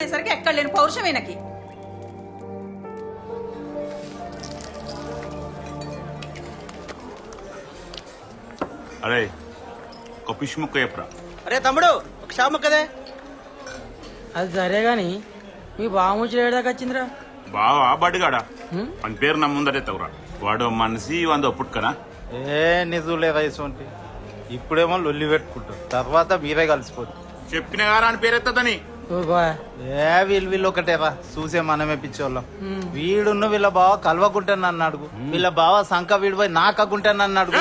సరికి ఎక్కడ లేని పౌరుషం ఈయనకి. అరే ఒక ఫిష్ ముక్క చెప్పరా? అరే తమ్ముడు ఒక షాప్ కదే అది సరే గాని మీ బాముచ్చి ఏడాకి వచ్చిందిరా? బావా బడిగాడా? అని పేరు నా ముందరెత్తవురా వాడు మనిషి వంద పుట్టుకనా? ఏ నిజులే వయసు అంటే ఇప్పుడేమో లొల్లి పెట్టుకుంటారు తర్వాత మీరే కలిసిపోతారు. చెప్పిన గారా అని పేరెత్తదని ఏ వీళ్ళు వీళ్ళు ఒకటేరా చూసే మనమే పిచ్చోళ్ళం. వీడున్న వీళ్ళ బావ కలవకుంటాను నన్ను అడుగు. వీళ్ళ బావ సంఖ వీడిపోయి నాకకుంటాను నన్ను అడుగు!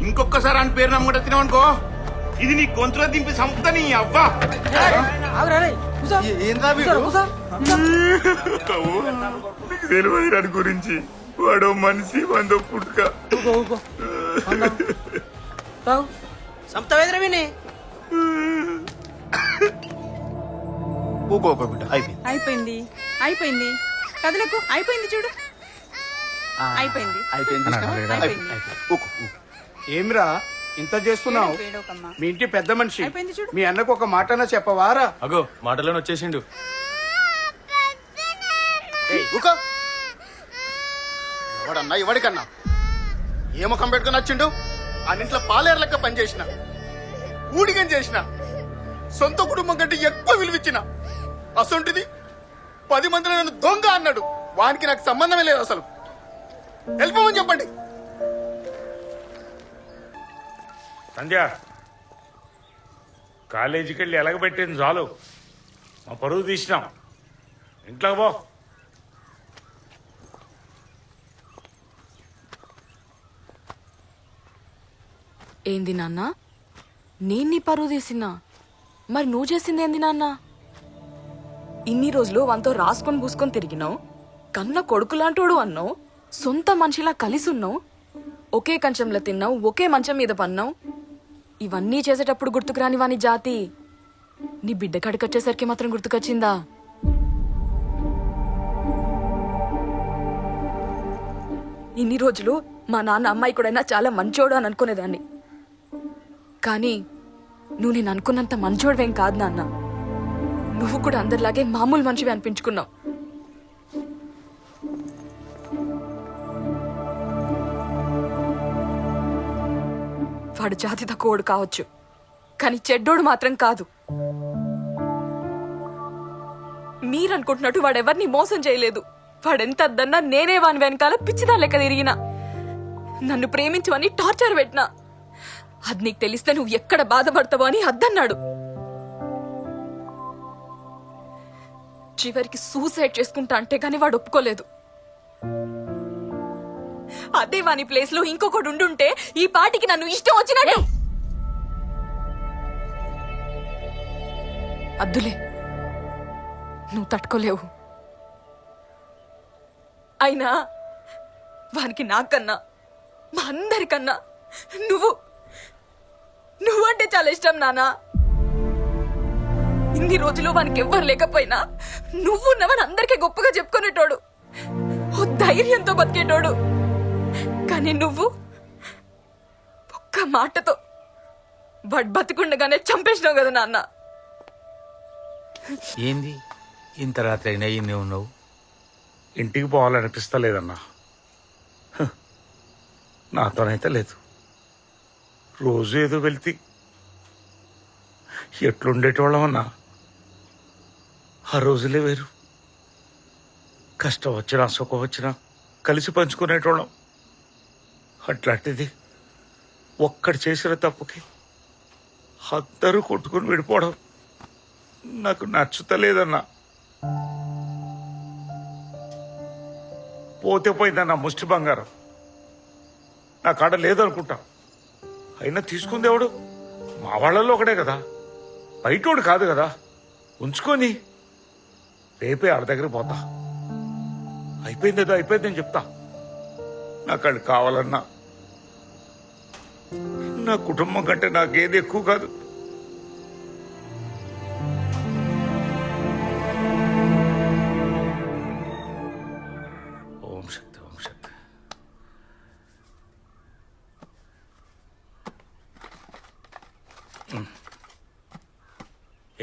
ఇంకొకసారి అని పేరు నమ్ముకుంటే తినవనుకో ఇది నీ గొంతులో దింపి సంపుతా నీ అవ్వా. తెలియదు దాని గురించి. వాడు మనిషి వంద పుట్టుక. ఊకో, ఊకో. అందం. తాగు. సంతవేదరా విని ఊకో ఊకో బిడ్డ అయిపోయింది. అయిపోయింది. అయిపోయింది. కదలకు అయిపోయింది చూడు. అయిపోయింది. అయిపోయింది. అయిపోయింది. ఊకో. ఏమిరా? ఇంత చేస్తున్నావు? వేడోకమ్మా. మీ ఇంటి పెద్ద మనిషి. అయిపోయింది చూడు. మీ అన్నకు ఒక మాటనా చెప్పవారా? అగో మాటలోనే వచ్చేసిండు. ఏయ్, ఎవడన్నా ఎవడికన్నా? ఏ ముఖం పెట్టుకుని వచ్చిండు ఆ ఇంట్లో పాలేరు లెక్క పనిచేసిన. ఊడిగం చేసిన. సొంత కుటుంబం కంటే ఎక్కువ విలువిచ్చిన. అసొంటిది పది మందిలో నన్ను దొంగ అన్నాడు. వానికి నాకు సంబంధమే లేదు అసలు. వెళ్ళిపోమని చెప్పండి. సంధ్య కాలేజీకి వెళ్ళి ఎలగబెట్టింది చాలు. మా పరువు తీసినాం. ఇంట్లో పో. ఏంది నాన్న? నేను నీ పరువు తీసినా? మరి నువ్వు చేసింది ఏంది నాన్న? ఇన్ని రోజులు వంతో రాసుకొని పూసుకొని తిరిగినావు కన్న కొడుకులాంటోడు అన్నావు సొంత మనిషిలా కలిసి ఉన్నావు ఒకే కంచంలో తిన్నావు ఒకే మంచం మీద పన్నావు. ఇవన్నీ చేసేటప్పుడు గుర్తుకు వాని జాతి. నీ బిడ్డ కడికొచ్చేసరికి మాత్రం గుర్తుకొచ్చిందా? ఇన్ని రోజులు మా నాన్న అమ్మాయి కూడా చాలా మంచోడు అని అనుకునేదాన్ని. కానీ నువ్వు నేను అనుకున్నంత మంచోడువేం కాదు నాన్న. నువ్వు కూడా అందరిలాగే మామూలు మనిషివి అనిపించుకున్నావు. వాడు జాతి తక్కువడు కావచ్చు. కానీ చెడ్డోడు మాత్రం కాదు. మీరనుకుంటున్నట్టు వాడెవరిని మోసం చేయలేదు. వాడెంత అద్దన్నా నేనే వాని వెనకాల పిచ్చిదా లెక్క తిరిగినా. నన్ను ప్రేమించమని టార్చర్ పెట్టినా. అది నీకు తెలిస్తే నువ్వు ఎక్కడ బాధపడతావో అని అద్దన్నాడు. చివరికి సూసైడ్ చేసుకుంటా అంటే గాని వాడు ఒప్పుకోలేదు. అదే వాని ప్లేస్లో ఇంకొకడు ఉండుంటే ఈ పాటికి నన్ను ఇష్టం వచ్చినట్టు. అద్దులే నువ్వు తట్టుకోలేవు. అయినా వానికి నాకన్నా మా అందరికన్నా నువ్వు నువ్వంటే చాలా ఇష్టం నానా. ఇన్ని రోజులు వానికి ఎవ్వరు లేకపోయినా నువ్వున్నవని అందరికీ గొప్పగా చెప్పుకునేటోడు. ఓ ధైర్యంతో బతికేటోడు. కానీ నువ్వు ఒక్క మాటతో బట్ బతికుండగానే చంపేసినావు కదా నాన్న. ఏంది? ఇంత రాత్రి అయినా ఇన్ని ఉన్నావు? ఇంటికి పోవాలనిపిస్తలేదన్నా. నాతోనైతే లేదు. రోజు ఏదో వెళ్తి. ఎట్లుండేటోళ్ళమన్నా? ఆ రోజులే వేరు. కష్టం వచ్చినా సుఖం వచ్చినా కలిసి పంచుకునేటోళ్ళం. అట్లాంటిది ఒక్కడు చేసిన తప్పుకి అందరూ కొట్టుకుని విడిపోవడం నాకు నచ్చుతలేదన్నా. పోతే పోయిందన్న ముష్టి బంగారం. నా కాడ లేదనుకుంటా. అయినా తీసుకుంది ఎవడు? మా వాళ్ళల్లో ఒకడే కదా. బయటోడు కాదు కదా. ఉంచుకొని రేపే ఆడ దగ్గర పోతా. అయిపోయింది ఏదో అయిపోయిందని చెప్తా. నాకు వాళ్ళు కావాలన్నా. నా కుటుంబం కంటే నాకేది ఎక్కువ కాదు.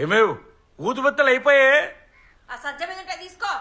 ఏమేవ్? ఊదుబత్తలు అయిపోయాయి? ఆ సజ్జ మీద తీసుకో.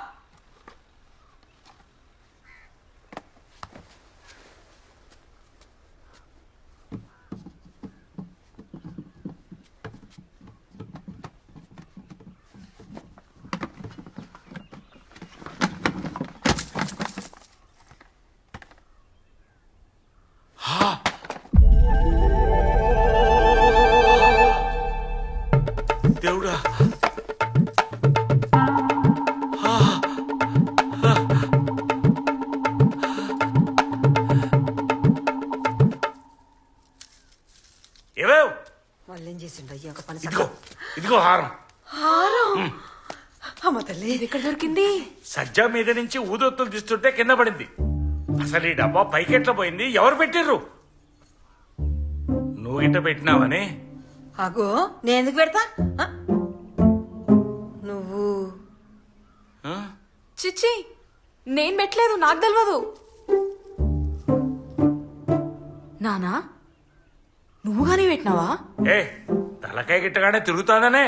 ఇదిగో ఇదిగో హారం? అమ్మ తల్లి ఎక్కడ దొరికింది? సజ్జా మీద నుంచి ఊదొత్తులు తీస్తుంటే కింద పడింది. అసలు ఈ డబ్బా పైకి ఎట్లా పోయింది? ఎవరు పెట్టిర్రు? నువ్వు ఇట్ట పెట్టినావని. అగో నేను ఎందుకు పెడతా? ఆ? నువ్వు. ఆ? చిచ్చి నేను పెట్టలేదు నాకు తెలియదు నానా? నువ్వు కానీ పెట్టినావా? ఏ తలకాయ గిట్టగానే తిరుగుతాననే.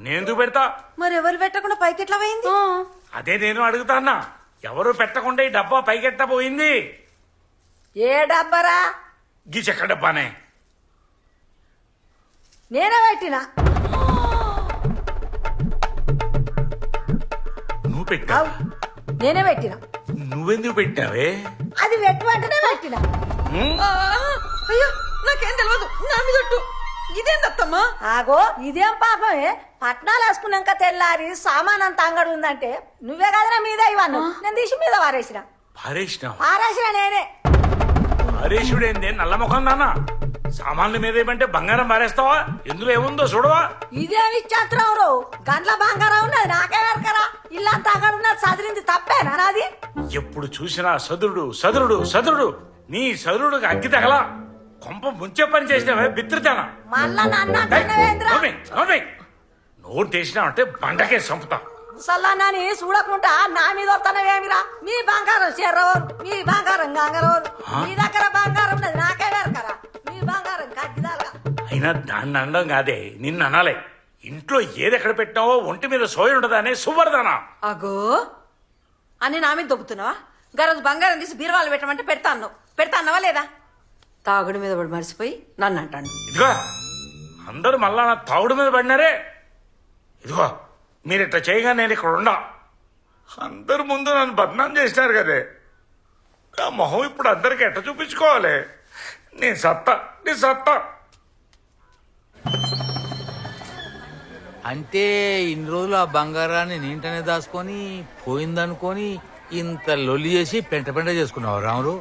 నేనెందుకు పెడతా? మరి ఎవరు పెట్టకుండా పైకి ఎట్లా పోయింది అదే నేను అడుగుతాన్నా ఎవరు పెట్టకుండా ఈ డబ్బా పైకెట్ట పోయింది? ఏ డబ్బరా? గీ చెక్క డబ్బానే. నేనే పెట్టినా. నువ్వు పెట్టావు? నేనే పెట్టినా. నువ్వెందుకు పెట్టావే? అది పెట్టమంటేనే పెట్టినా. అయ్యో. నాకేం తెలియదు నా మీద ఒట్టు. ఇదేం దత్తమ్మా? ఆగో ఇదేం పాపమే? పట్నాలు వేసుకున్నాక తెల్లారి సామాన్ అంత అంగడి ఉందంటే నువ్వే కదరా మీద ఇవ్వను. నేను తీసి మీద వారేసిన పారేసినావు వారేసిన నేనే. పారేసుడేంది? నల్ల ముఖం నాన్న. సామాన్ల మీద ఏమంటే బంగారం పారేస్తావా? ఎందులో ఏముందో చూడవా? ఇదేమి ఇచ్చేస్తున్నావు రో? గంటల బంగారం ఉన్నది నాకే వెరకరా ఇల్లంతా అక్కడ ఉన్నది చదిరింది తప్పేనా నాది? ఎప్పుడు చూసినా సదురుడు సదురుడు సదురుడు. నీ సదురుడు అగ్గి తగలా. కొంప ముంచే పని చేసినావే బిత్రితానా మళ్ళా నన్ను అంటున్నావేంద్రా నోరు తెచ్చినావంటే బండకే చంపుతా. ముసల్లాన్ని చూడకుండా నా మీద వస్తానవేమిరా మీ బంగారం చెర్రవరు మీ బంగారం గంగరవరు మీ దగ్గర బంగారం ఉన్నది నాకే వెరకరా. మీ బంగారం కట్టిదాలుగా అయినా దాన్ని అనడం కాదే నిన్ను అనాలే. ఇంట్లో ఏదెక్కడ పెట్టినావో ఒంటి మీద సోయి ఉండదా అనే సువర్దానా అగో అని నా మీద దొబ్బుతున్నావా? గరజు బంగారం తీసి బీరువాలు పెట్టమంటే పెడతా అన్నావు. పెడతా అన్నావా లేదా? తాగుడు మీద పడి మర్చిపోయి నన్ను అంటాను ఇదిగో అందరూ మళ్ళా నా తావుడు మీద పడినారే. ఇదిగో మీరు ఇట్లా చేయగా నేను ఇక్కడ ఉండా. అందరు ముందు నన్ను బదనాం చేసినారు కదే. నా మొహం ఇప్పుడు అందరికి ఎట్ట చూపించుకోవాలి? నేను సత్తా నేను సత్తా. అంటే ఇన్ని రోజులు ఆ బంగారాన్ని నీంటనే దాచుకొని పోయిందనుకొని ఇంత లొల్లి చేసి పెంట పెంట చేసుకున్నావు రాములు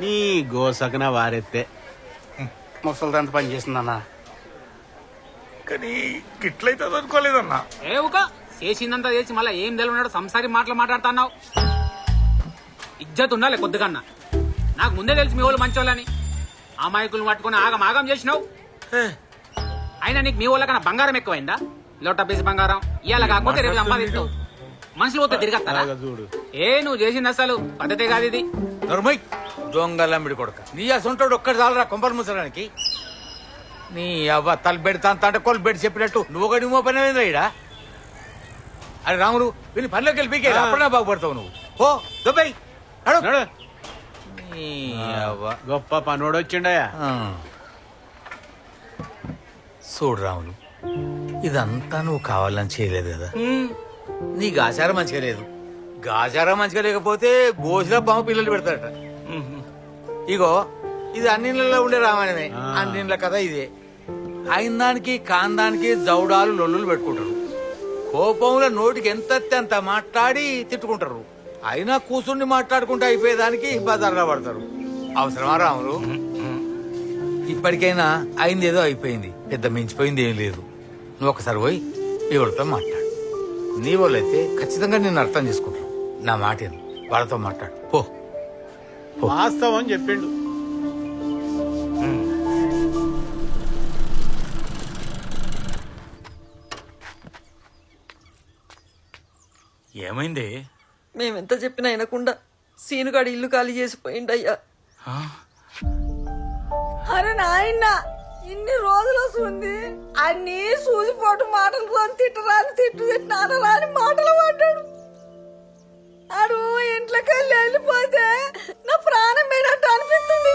నీ గోసకన వారెత్తే. ముసలిదంత పని చేసిందన్నా. కానీ గిట్లయితే అనుకోలేదన్నా ఏవుక చేసిందంతా చేసి మళ్ళీ ఏం తెలియనాడు సంసారి మాటలు మాట్లాడుతున్నావు? ఇజ్జత్ ఉండాలి కొద్దిగన్నా నాకు ముందే తెలిసి మీ వాళ్ళు మంచోళ్ళని. అమాయకులు పట్టుకుని ఆగం ఆగం చేసినావు? అయినా నీకు మీ వాళ్ళకన్నా బంగారం ఎక్కువైందా? లోట బేసి బంగారం ఇవాళ కాకపోతే రేపు సంపాదిస్తావు. మనుషులు పోతే తిరగస్తారా ఏ నువ్వు చేసింది అసలు పద్ధతే కాదు ఇది. దొంగలమ్మిడి కొడక. నీ అసంటాడు ఒక్కటి చాలరా కొంపలు ముసడానికి? నీ అవ్వ తల పెడతా అంత అంటే కొలు పెట్టి చెప్పినట్టు. నువ్వు ఒకటి నువ్వు పని ఈడ? అరే రాములు వీని పనిలోకి వెళ్ళి పీకే అప్పుడే బాగుపడతావు నువ్వు. ఓ దుబ్బై నడు. నీ అవ్వ. గొప్ప పనోడు వచ్చిండయా. చూడు రాములు ఇదంతా నువ్వు కావాలని చేయలేదు కదా? నీకు ఆచారం మంచిగా లేదు. ఆచారం మంచిగా లేకపోతే గోసిలో పాము పిల్లలు పెడతాడట ఇగో ఇది అన్నిళ్ళలో ఉండే రామాయణమే. అన్నిళ్ళ కథ ఇదే. అయిన దానికి కాందానికి జౌడాలు లొల్లులు పెట్టుకుంటారు. కోపంలో నోటికి ఎంత అంత మాట్లాడి తిట్టుకుంటారు. అయినా కూసుండి మాట్లాడుకుంటూ అయిపోయేదానికి బజార్లో పడతారు. అవసరమా రాములు? ఇప్పటికైనా అయింది ఏదో అయిపోయింది. పెద్ద మించిపోయింది ఏం లేదు. నువ్వు ఒకసారి పోయి ఎవరితో మాట్లాడు. నీ వాళ్ళైతే ఖచ్చితంగా నేను అర్థం చేసుకుంటాను నా మాట. వాళ్ళతో మాట్లాడు. పో. వాస్తవం చెప్పిండు. ఏమైంది? మేమెంత చెప్పినా వినకుండా సీనుగాడు ఇల్లు ఖాళీ చేసిపోయిండయ్యా? అరే నాయన ఇన్ని రోజులు వస్తుంది. అన్ని సూదిపోటు మాటలు తిట్టరాని తిట్టు తిట్టినారా అని మాటలు ఆడు ఇంట్లోకి వెళ్ళి వెళ్ళిపోతే నా ప్రాణం మీద అనిపిస్తుంది.